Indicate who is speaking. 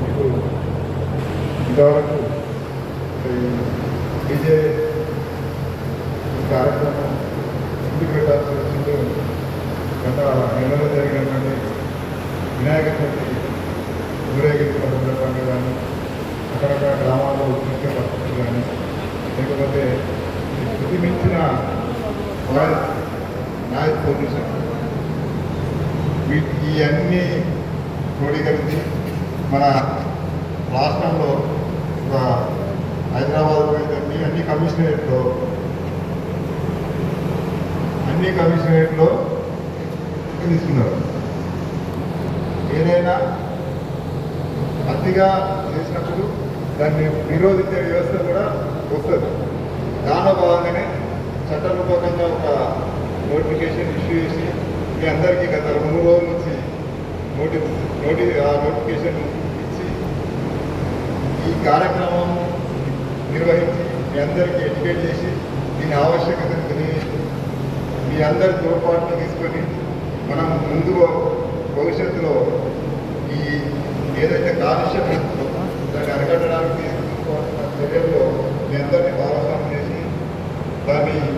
Speaker 1: మీకు ఇంతవరకు డీజే కార్యక్రమం ఇంటికి పెట్టాల్సి వచ్చిందో గత వినాయక చవితి ఊరేగింపుల సందర్భంగా కానీ అక్కడక్కడ లేకపోతే ఈ శృతి మించిన నాయిస్ పొల్యూషన్ క్రోడీకరించి మన రాష్ట్రంలో ఒక హైదరాబాద్ అన్ని అన్ని కమిషనరేట్లో అన్ని కమిషనరేట్లో తీసుకున్నారు. ఏదైనా అతిగా చేసినప్పుడు దాన్ని నిరోధించే వ్యవస్థ కూడా చట్టరూపకంగా ఒక నోటిఫికేషన్ ఇష్యూ చేసి మీ అందరికీ గత రెండు మూడు రోజుల నుంచి నోటి నోటి ఆ నోటిఫికేషన్ ఇచ్చి ఈ కార్యక్రమం నిర్వహించి మీ అందరికీ ఎడ్యుకేట్ చేసి దీని ఆవశ్యకతను తెలియజేసి మీ అందరి తోడ్పాటును తీసుకొని మనం ముందు భవిష్యత్తులో ఈ ఏదైతే కాలుష్యం దాన్ని అరగడం